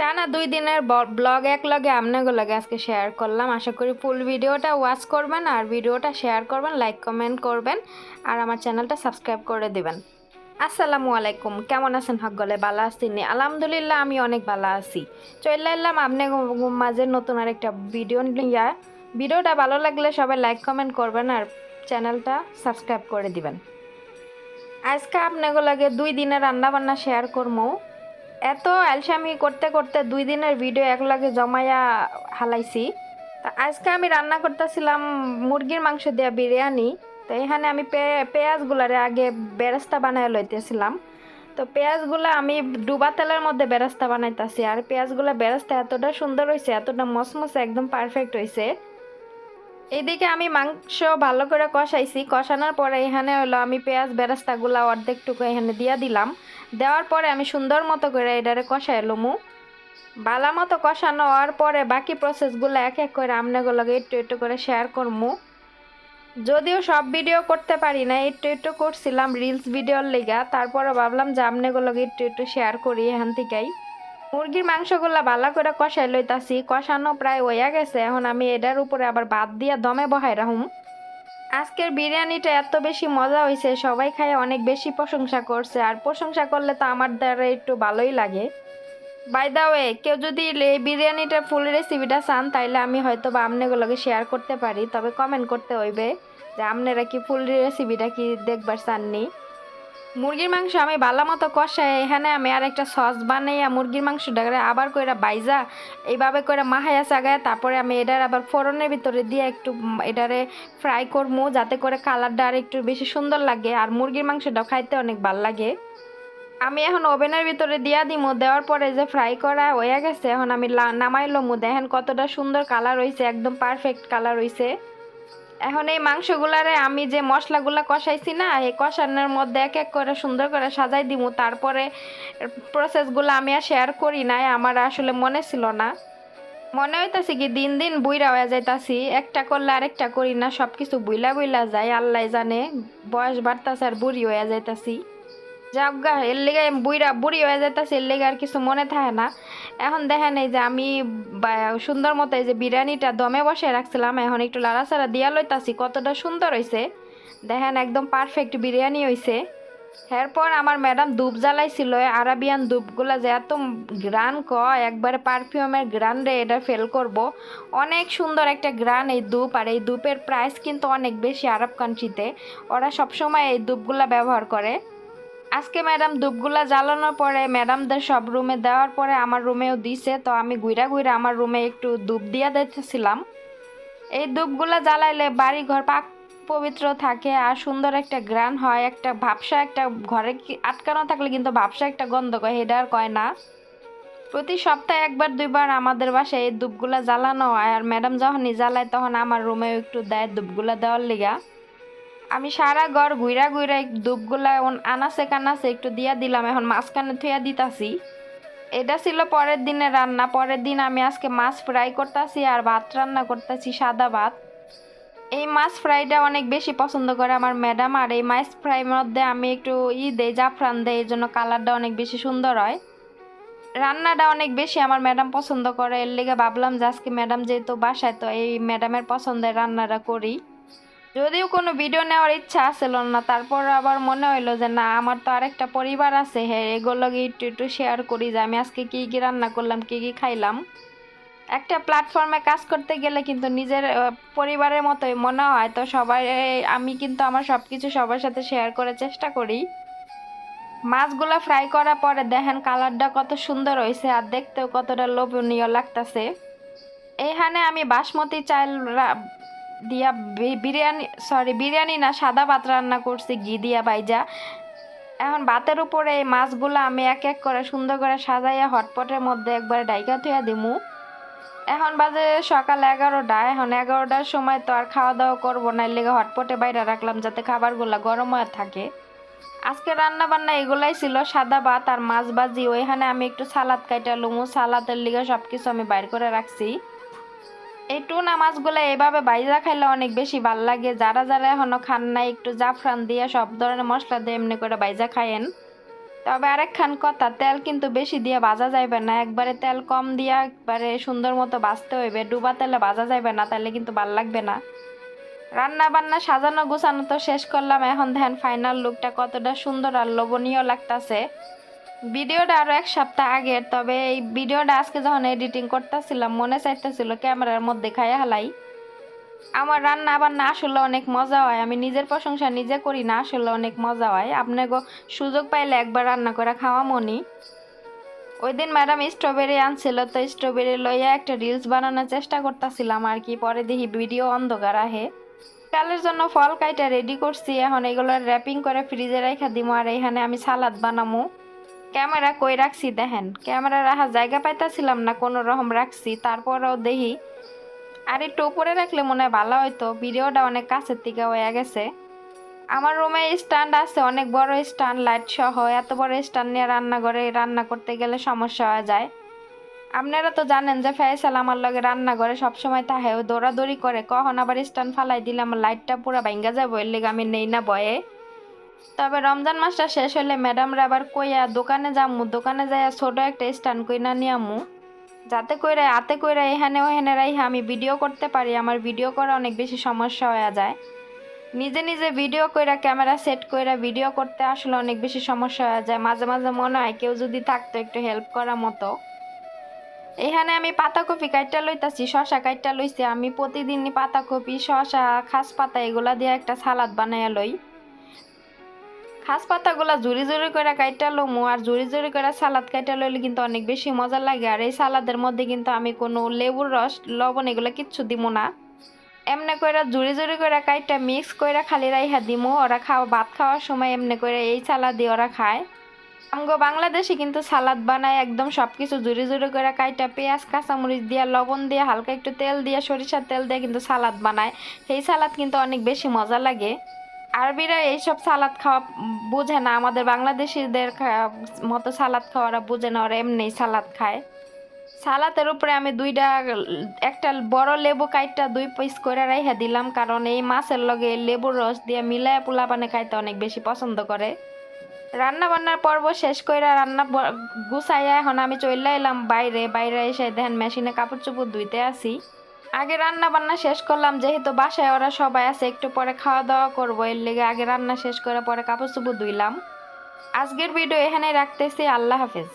টানা দুই দিনের ব্লগ এক লগে আপনাকে লগে আজকে শেয়ার করলাম। আশা করি ফুল ভিডিওটা ওয়াচ করবেন আর ভিডিওটা শেয়ার করবেন লাইক কমেন্ট করবেন আর আমার চ্যানেলটা সাবস্ক্রাইব করে দেবেন। আসসালামু আলাইকুম। কেমন আছেন হকগলে ভালো আছেন আলহামদুলিল্লাহ, আমি অনেক ভালো আছি। চলে এলাম আপনি মাঝে নতুন আর একটা ভিডিও নিয়া। ভিডিওটা ভালো লাগলে সবাই লাইক কমেন্ট করবেন আর চ্যানেলটা সাবস্ক্রাইব করে দিবেন। আজকে আপনাকে লাগে দুই দিনের রান্না বান্না শেয়ার করব। এত অ্যালসামি করতে করতে দুই দিনের ভিডিও এক লাগে জমাইয়া হালাইছি। তা আজকে আমি রান্না করতেছিলাম মুরগির মাংস দেওয়া বিরিয়ানি। তো এখানে আমি পেঁয়াজগুলারে আগে বেরেস্তা বানায় লইতেছিলাম। তো পেঁয়াজগুলো আমি ডুবা তেলের মধ্যে বেরেস্তা বানাইতেছি। আর পেঁয়াজগুলো বেরেস্তা এতটা সুন্দর হয়েছে এতটা মসমসে একদম পারফেক্ট হয়েছে এইদিকে আমি মাংস ভালো করে কষাইছি। কষানোর পরে এখানে হলো আমি পেঁয়াজ বেরেস্তাগুলা অর্ধেকটুকু এখানে দিয়া দিলাম। দেওয়ার পরে আমি সুন্দর মতো করে এটারে কষাই লমু। বালা মতো কষানো হওয়ার পরে বাকি প্রসেসগুলো এক এক করে আমনেগুলোকে একটু একটু করে শেয়ার করমু। যদিও সব ভিডিও করতে পারি না একটু একটু করছিলাম রিলস ভিডিওর লেগা। তারপরে ভাবলাম যে আমনেগুলোকে একটু একটু শেয়ার করি এখান থেকেই। মুরগির মাংসগুলা ভালো করে কষাই লইতাছি, কষানো প্রায় হইয়া গেছে। এখন আমি এটার উপরে আবার বাদ দিয়া দমে বহাই রাহুম আজকের বিরিয়ানিটা এত বেশি মজা হয়েছে সবাই খায় অনেক বেশি প্রশংসা করছে। আর প্রশংসা করলে তো আমার দ্বারা একটু ভালোই লাগে। বাই দা ওয়ে কেউ যদি এই বিরিয়ানিটার ফুল রেসিপিটা চান, তাইলে আমি হয়তো বা আমনেগুলোকে শেয়ার করতে পারি। তবে কমেন্ট করতে হইবে যে আপনারা কি ফুল রেসিপিটা কি দেখবার চাননি। মুরগির মাংস আমি ভালো মতো কষাই এখানে আমি আর একটা সস বানাইয়া মুরগির মাংসটাকে আবার কইরা বাইজা, এইভাবে করে মাহাইয়া চাগায় তারপরে আমি এটার আবার ফোড়নের ভিতরে দিয়ে একটু এটারে ফ্রাই করব যাতে করে কালারটা আর একটু বেশি সুন্দর লাগে, আর মুরগির মাংসটাও খাইতে অনেক ভালো লাগে। আমি এখন ওভেনের ভিতরে দিয়া দিমু, দেওয়ার পরে যে ফ্রাই করা হয়ে গেছে, এখন আমি নামাই লমু, দেখেন কতটা সুন্দর কালার হয়েছে একদম পারফেক্ট কালার হয়েছে এখন এই মাংসগুলারে আমি যে মশলাগুলা কষাইছি না, এই কষানোর মধ্যে এক এক করে সুন্দর করে সাজাই দিব তারপরে প্রসেসগুলো আমি আর শেয়ার করি নাই, আমার আসলে মনে ছিল না। মনে হইতাছি কি, দিন দিন বুইরা হয়ে যাইতাছি, একটা করলে আরেকটা করি না সব কিছু বুইলা বুইলা যায়, আল্লাহ জানে বয়স বাড়তাছে আর বুড়ি হয়ে যাইতাছি। যাক গা, এর লেগে বুইরা বুড়ি হয়ে যাইতাছে, এর লেগে আর কিছু মনে থাকে না। এখন দেখেন এই যে আমি সুন্দর মতো এই যে বিরিয়ানিটা দমে বসে রাখছিলাম, এখন একটু লাড়াচাড়া দিয়া লইতাছি, কতটা সুন্দর হয়েছে দেখেন একদম পারফেক্ট বিরিয়ানি হয়েছে এরপর আমার ম্যাডাম ধূপ জ্বালাইছিল আরাবিয়ান ধূপগুলা যে এত গ্রান ক একবারে পারফিউমের গ্রান রে, এটা ফেল করব। অনেক সুন্দর একটা গ্রান এই ধূপ আর এই ধূপের প্রাইস কিন্তু অনেক বেশি আরব কান্ট্রিতে ওরা সবসময় এই ধূপগুলা ব্যবহার করে। আজকে ম্যাডাম ধূপগুলা জ্বালানোর পরে ম্যাডামদের সব রুমে দেওয়ার পরে আমার রুমেও দিছে, তো আমি ঘুরা ঘুরা আমার রুমে একটু ধূপ দিয়া দিতেছিলাম। এই ধূপগুলা জ্বালাইলে বাড়ি ঘর পাক পবিত্র থাকে আর সুন্দর একটা গ্রান হয়, একটা ভাবসা একটা ঘরে আটকানো থাকলে কিন্তু ভাবসা একটা গন্ধ কয় হেডা আর কয় না। প্রতি সপ্তাহে একবার, দুইবার আমাদের বাসায় এই ধূপগুলা জ্বালানো হয় আর ম্যাডাম যখনই জ্বালায় তখন আমার রুমেও একটু দেয় ধূপগুলা দেওয়ার লিগা। আমি সারা ঘর ঘুরা ধূপগুলা ওন- আনাসে কানাসে একটু দিয়া দিলাম, এখন মাঝখানে থুয়া দিতাছি। এটা ছিল পরের দিনে রান্না, পরের দিন আমি আজকে মাছ ফ্রাই করতেছি আর ভাত রান্না করতেছি সাদা ভাত। এই মাছ ফ্রাইটা অনেক বেশি পছন্দ করে আমার ম্যাডাম আর এই মাছ ফ্রাইয়ের মধ্যে আমি একটু ই দেই, জাফরান দেই, এই জন্য কালারটা অনেক বেশি সুন্দর হয়। রান্নাটা অনেক বেশি আমার ম্যাডাম পছন্দ করে, এর লেগে ভাবলাম যে আজকে ম্যাডাম যেহেতু বাসায়, তো এই ম্যাডামের পছন্দের রান্নাটা করি। যদিও কোনো ভিডিও নেওয়ার ইচ্ছা আসছিল না তারপর আবার মনে হইল যে না, আমার তো আরেকটা পরিবার আছে হ্যাঁ এগুলোকে একটু একটু শেয়ার করি যে আমি আজকে কী কী রান্না করলাম, কী কী খাইলাম। একটা প্ল্যাটফর্মে কাজ করতে গেলে কিন্তু নিজের পরিবারের মতোই মনে হয়, তো সবাই, আমি কিন্তু আমার সব কিছু সবার সাথে শেয়ার করার চেষ্টা করি। মাছগুলা ফ্রাই করার পরে দেখেন কালারটা কত সুন্দর হয়েছে আর দেখতেও কতটা লোভনীয় লাগতাছে। এইখানে আমি বাসমতি চাল দিয়া বিরিয়ানি সরি বিরিয়ানি না, সাদা ভাত রান্না করছি, ঘি দিয়া বাইজা এখন ভাতের উপরে এই মাছগুলো আমি এক এক করে সুন্দর করে সাজাইয়া হটপটের মধ্যে একবারে ডাইকা থুয়া দিমু। এখন বাজে সকাল এগারোটা, এখন এগারোটার সময় তো আর খাওয়া দাওয়া করব না লেগে হটপটে বাইরে রাখলাম যাতে খাবারগুলো গরম হয়ে থাকে। আজকে রান্না বান্না এগুলাই ছিল, সাদা ভাত আর মাছ ভাজি, ওইখানে আমি একটু সালাদ কাইটা লুমু, সালাদের লিগে সব কিছু আমি বাইর করে রাখছি। টুনা মাছগুলো এইভাবে বাইজা খাইলে অনেক বেশি ভালো লাগে। যারা যারা এখনও খান নাই, একটু জাফরান দিয়ে সব ধরনের মশলা দিয়ে এমনি করে বাইজা খায়েন। তবে আরেকখান কথা, তেল কিন্তু বেশি দিয়ে ভাজা যাইবে না। একবারে তেল কম দিয়া একবারে সুন্দর মতো ভাজতে হইবে। ডুবা তেলে ভাজা যাইবে না তাহলে কিন্তু ভালো লাগবে না। রান্না বান্না সাজানো গুছানো তো শেষ করলাম। এখন ধ্যান ফাইনাল লুকটা কতটা সুন্দর আর লোভনীয় লাগতাছে। ভিডিওটা আরও এক সপ্তাহ আগের তবে এই ভিডিওটা আজকে যখন এডিটিং করতেছিলাম, মনে চাইতেছিল ক্যামেরার মধ্যে খাইয়া হালাই। আমার রান্না বান্না আসলে অনেক মজা হয়, আমি নিজের প্রশংসা নিজে করি না, আসলে অনেক মজা হয়। আপনাকে সুযোগ পাইলে একবার রান্না করে খাওয়া মনি ওই দিন ম্যাডাম স্ট্রবেরি আনছিল, তো স্ট্রবেরি লইয়া একটা রিলস বানানোর চেষ্টা করতেছিলাম, আর কি, পরে দেখি ভিডিও অন্ধকার আহে। কালের জন্য ফল কাইটা রেডি করছি, এখন এগুলো র্যাপিং করে ফ্রিজে রেখা দিমু, আর এখানে আমি সালাদ বানামু। ক্যামেরা কই রাখছি দেখেন। ক্যামেরা রাখার জায়গা পাইতাছিলাম না, কোনো রকম রাখছি। তারপরেও দেখি, আর একটু উপরে রাখলে মনে হয় ভালো হয়তো ভিডিওটা অনেক কাছের থেকে হয়ে গেছে। আমার রুমে স্ট্যান্ড আছে, অনেক বড় স্ট্যান্ড, লাইট সহ। এত বড় স্ট্যান্ড নিয়ে রান্নাঘরে রান্না করতে গেলে সমস্যা হয়ে যায়। আপনারা তো জানেন যে ফেসাল আমার লগে রান্নাঘরে সবসময় তাহে ও দৌড়াদৌড়ি করে। কখন আবার স্ট্যান্ড ফালাই দিলে আমার লাইটটা পুরো ভাঙ্গা যাব এর লেগে আমি নেই না বয়ে। তবে রমজান মাসটা শেষ হলে ম্যাডামরা আবার কইয়া দোকানে যামু, দোকানে যাইয়া ছোট একটা স্ট্যান্ড কইনা নিয়ামু। যাতে কইরা হাতে কইরা এখানে ওখানে রাইহা আমি ভিডিও করতে পারি, আমার ভিডিও করা অনেক বেশি সমস্যা হয়ে যায়। নিজে নিজে ভিডিও কইরা, ক্যামেরা সেট কইরা ভিডিও করতে আসলে অনেক বেশি সমস্যা হয়ে যায়। মাঝে মাঝে মনে হয় কেউ যদি থাকতো একটু হেল্প করার মতো। এখানে আমি পাতাকপি কাইটটা লইতাছি শশা কাইটটা লইছি। আমি প্রতিদিনই পাতাকপি শশা খাস পাতা এগুলা দিয়ে একটা সালাদ বানাইয়া লই। খাস পাতাগুলা জুড়ি জুড়ি করে কাইটা লমু আর জুড়ি জুড়ি করে সালাদ কাইটা লইলে কিন্তু অনেক বেশি মজা লাগে। আর এই সালাদের মধ্যে কিন্তু আমি কোনো লেবুর রস, লবণ এগুলো কিচ্ছু দিব না। এমনি করে জুড়ি জুড়ি করে কাইটা মিক্স করে খালি রাইহা দিমু। ওরা খাওয়া, ভাত খাওয়ার সময় এমনি করে এই সালাদ দিয়ে ওরা খায়। আমগো বাংলাদেশে কিন্তু সালাদ বানায় একদম সব কিছু জুড়ি জুড়ি করে কাইটা পেঁয়াজ, কাঁচামরিচ দিয়া, লবণ দিয়ে, হালকা একটু তেল দিয়ে, সরিষার তেল দিয়ে কিন্তু সালাদ বানায়। সেই সালাদ কিন্তু অনেক বেশি মজা লাগে। আরবিরা এইসব সালাদ খাওয়া বোঝে না। আমাদের বাংলাদেশিদের মতো সালাদ খাওয়ারা বোঝে না, ওরা এমনি সালাদ খায়। সালাদের উপরে আমি দুইটা, একটা বড় লেবু কাইটটা দুই পিস করে রাইহা দিলাম, কারণ এই মাছের লগে লেবুর রস দিয়ে মিলায় পোলা পানে খাইতে অনেক বেশি পছন্দ করে। রান্না বান্নার পর্ব শেষ করে রান্না গুছাইয়া এখন আমি চলে এলাম বাইরে। বাইরে এসে দেখেন মেশিনে কাপড় চোপড় ধুইতে আসি। আগে রান্না বান্না শেষ করলাম, যেহেতু বাসায় ওরা সবাই আছে, একটু পরে খাওয়া দাওয়া করব। এর লেগে আগে রান্না শেষ করে পরে কাপড় চোপড় ধুইলাম। আজকের ভিডিও এখানে রাখতেছি, আল্লাহ হাফেজ।